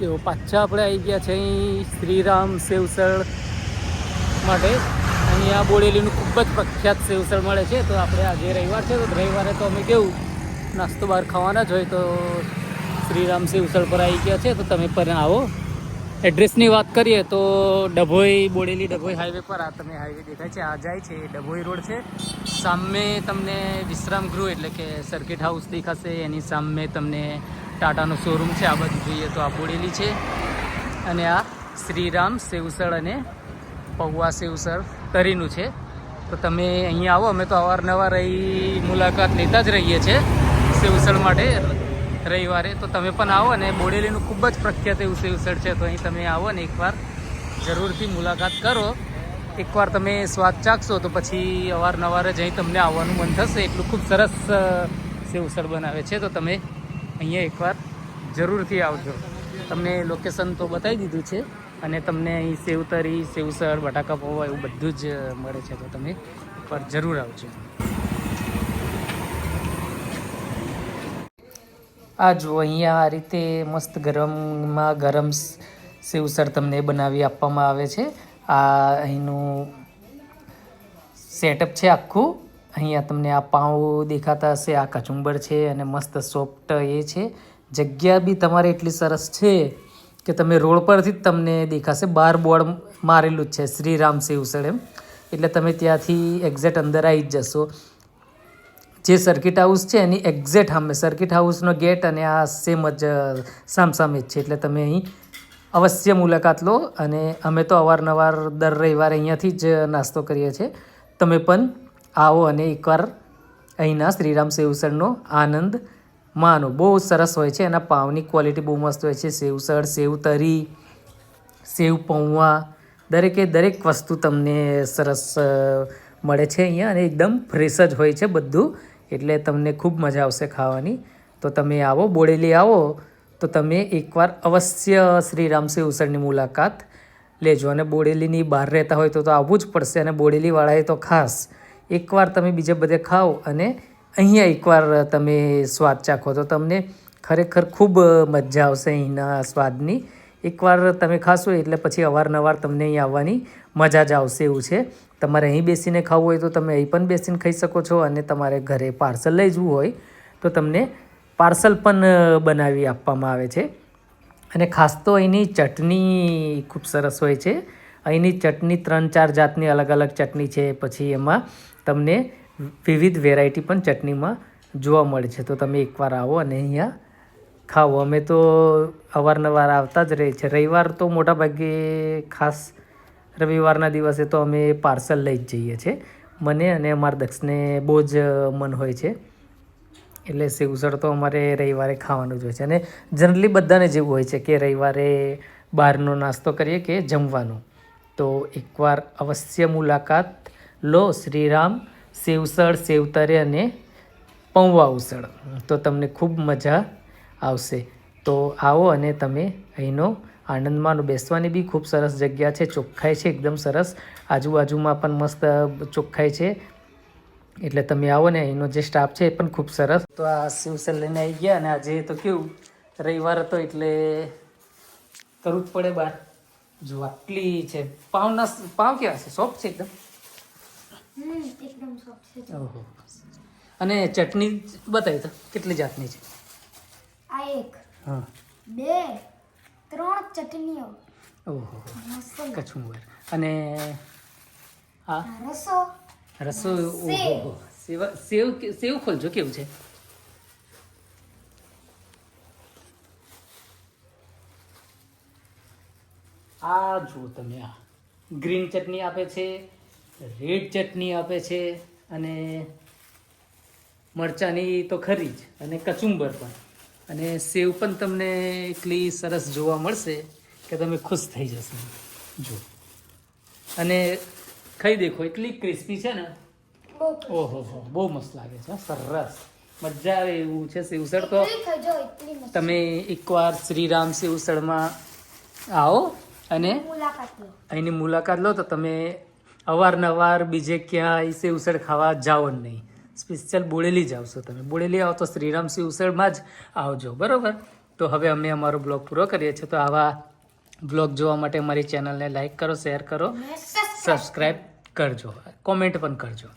તેઓ પાછા આપણે આવી ગયા છે અહીં શ્રીરામ સેવસળ માટે. અહીંયા બોડેલીનું ખૂબ જ પ્રખ્યાત સેવસળ મળે છે. તો આપણે આજે રવિવાર છે, તો રવિવારે તો અમે કેવું, નાસ્તો બહાર ખાવાના જ હોય તો શ્રીરામ સેવસળ પર આવી ગયા છે. તો તમે પણ આવો. એડ્રેસની વાત કરીએ તો ડભોઈ બોડેલી, ડભોઈ હાઈવે પર આ તમે હાઈવે દેખાય છે. આ જાય છે, ડભોઈ રોડ છે. સામે તમને વિશ્રામ ગૃહ એટલે કે સર્કિટ હાઉસ દેખાશે. એની સામે તમને ટાટાનો શોરૂમ છે, આ બધું જોઈએ તો આ બોડેલી છે. અને આ શ્રીરામ સેવસળ અને પૌવા સેવસળ તરીનું છે. તો તમે અહીંયા આવો, અમે તો અવારનવાર અહીં મુલાકાત લેતા જ રહીએ છીએ સેવસળ માટે રવિવારે. તો તમે પણ આવો અને બોડેલીનું ખૂબ જ પ્રખ્યાત એવું સેવસળ છે, તો અહીં તમે આવો ને એકવાર જરૂરથી મુલાકાત કરો. એકવાર તમે સ્વાદ ચાખશો તો પછી અવારનવાર જ અહીં તમને આવવાનું મન થશે. એટલું ખૂબ સરસ સેવસળ બનાવે છે. તો તમે અહીંયા એકવાર જરૂરથી આવજો. તમને લોકેશન તો બતાવી દીધું છે અને તમને અહીં સેવતરી, સેવસર, બટાકા પૌવા એવું બધું જ મળે છે તો તમે એકવાર જરૂર આવજો. આ જો અહીંયા આ રીતે મસ્ત ગરમમાં ગરમ સેવસર તમને બનાવી આપવામાં આવે છે. આ અહીંનું સેટઅપ છે આખું. અહીંયા તમને આ પાઉં દેખાતા હશે, આ કચુંબર છે અને મસ્ત સોફ્ટ એ છે. જગ્યા બી તમારે એટલી સરસ છે કે તમે રોડ પરથી જ તમને દેખાશે. બાર બોર્ડ મારેલું જ છે, શ્રીરામ સેવસળ એમ એટલે તમે ત્યાંથી એક્ઝેક્ટ અંદર આવી જ જશો. જે સર્કિટ હાઉસ છે એની એક્ઝેક્ટ સામે સર્કિટ હાઉસનો ગેટ અને આ સેમ જ સામસામે જ છે. એટલે તમે અહીં અવશ્ય મુલાકાત લો અને અમે તો અવારનવાર દર રવિવારે અહીંયાથી જ નાસ્તો કરીએ છીએ. તમે પણ આવો અને એકવાર અહીંના શ્રીરામ સેવસળનો આનંદ માનો. બહુ સરસ હોય છે, એના પાવની ક્વોલિટી બહુ મસ્ત હોય છે. સેવસળ સેવ તરી સેવ પૌવા દરેકે દરેક વસ્તુ તમને સરસ મળે છે અહીંયા અને એકદમ ફ્રેશ જ હોય છે બધું, એટલે તમને ખૂબ મજા આવશે ખાવાની. તો તમે આવો બોડેલી આવો, તો તમે એકવાર અવશ્ય શ્રીરામ સેવસળની મુલાકાત લેજો. અને બોડેલીની બહાર રહેતા હોય તો આવવું જ પડશે અને બોડેલીવાળાએ તો ખાસ એકવાર તમે બીજે બધે ખાઓ અને અહીંયા એકવાર તમે સ્વાદ ચાખો. તો તમને ખરેખર ખૂબ મજા આવશે અહીંના સ્વાદની. એકવાર તમે ખાશો એટલે પછી અવારનવાર તમને અહીં આવવાની મજા જ આવશે એવું છે. તમારે અહીં બેસીને ખાવું હોય તો તમે અહીં પણ બેસીને ખાઈ શકો છો અને તમારે ઘરે પાર્સલ લઈ જવું હોય તો તમને પાર્સલ પણ બનાવી આપવામાં આવે છે. અને ખાસ તો અહીંની ચટણી ખૂબ સરસ હોય છે. અહીંની ચટણી ત્રણ ચાર જાતની અલગ અલગ ચટણી છે, પછી એમાં તમને વિવિધ વેરાયટી પણ ચટણીમાં જોવા મળે છે. તો તમે એકવાર આવો અને અહીંયા ખાઓ. અમે તો અવારનવાર આવતા જ રહીએ છીએ. રવિવાર તો મોટાભાગે ખાસ રવિવારના દિવસે તો અમે પાર્સલ લઈ જ જઈએ છીએ. મને અને અમારા દક્ષને બહુ જ મન હોય છે. એટલે સેવસળ તો અમારે રવિવારે ખાવાનું જ હોય છે. અને જનરલી બધાને જેવું હોય છે કે રવિવારે બહારનો નાસ્તો કરીએ કે જમવાનું. તો એકવાર અવશ્ય મુલાકાત લો શ્રીરામ, સેવસળ, સેવતરે અને પૌવા ઉસળ. તો તમને ખૂબ મજા આવશે. તો આવો અને તમે અહીંનો આનંદમાં બેસવાની બી ખૂબ સરસ જગ્યા છે. ચોખ્ખાઈ છે, એકદમ સરસ. આજુબાજુમાં પણ મસ્ત ચોખ્ખાઈ છે. એટલે તમે આવો ને, અહીંનો જે સ્ટાફ છે એ પણ ખૂબ સરસ. તો આ શિવસર લઈને આવી ગયા અને આજે તો કેવું, રવિવાર હતો એટલે કરવું જ પડે બહાર. જો આટલી છે. પાવના પાવ કેવા છે? સોફ્ટ છે એકદમ? એકદમ સોફ્ટ છે. ઓહો. અને ચટણી બતાવી તો કેટલી જાતની છે? આ એક હા. બે ત્રણ ચટણીઓ. ઓહો. કચુંબર અને આ? રસો. રસો. ઓહો. સેવ સેવ સેવ ખોલજો કેવું છે? આ જુઓ તમે આ. ગ્રીન ચટણી આપે છે રેડ ચટણી આપે છે અને મરચાંની તો ખરી જ અને કચુંબર પણ. અને સેવ પણ તમને એટલી સરસ જોવા મળશે કે તમે ખુશ થઈ જશો. જો અને ખાઈ દેખો એટલી ક્રિસ્પી છે ને. ઓહો હો બહુ મસ્ત લાગે છે સરસ. મજા આવે એવું છે સેવસળ તો. તમે એકવાર શ્રીરામ સેવસળમાં આવો. અને અહીંની મુલાકાત લો. તો તમે અવારનવાર બીજે ક્યાં ઈસે ઉસળ ખાવા જાઓ નહીં. સ્પેશિયલ બોડેલી જ આવશો તમે. બોડેલી આવો તો શ્રીરામસિંહ ઉસળમાં જ આવજો. બરાબર? તો હવે અમે અમારો બ્લોગ પૂરો કરીએ છીએ. તો આવા બ્લોગ જોવા માટે અમારી ચેનલને લાઈક કરો શેર કરો સબસ્ક્રાઈબ કરજો. કોમેન્ટ પણ કરજો.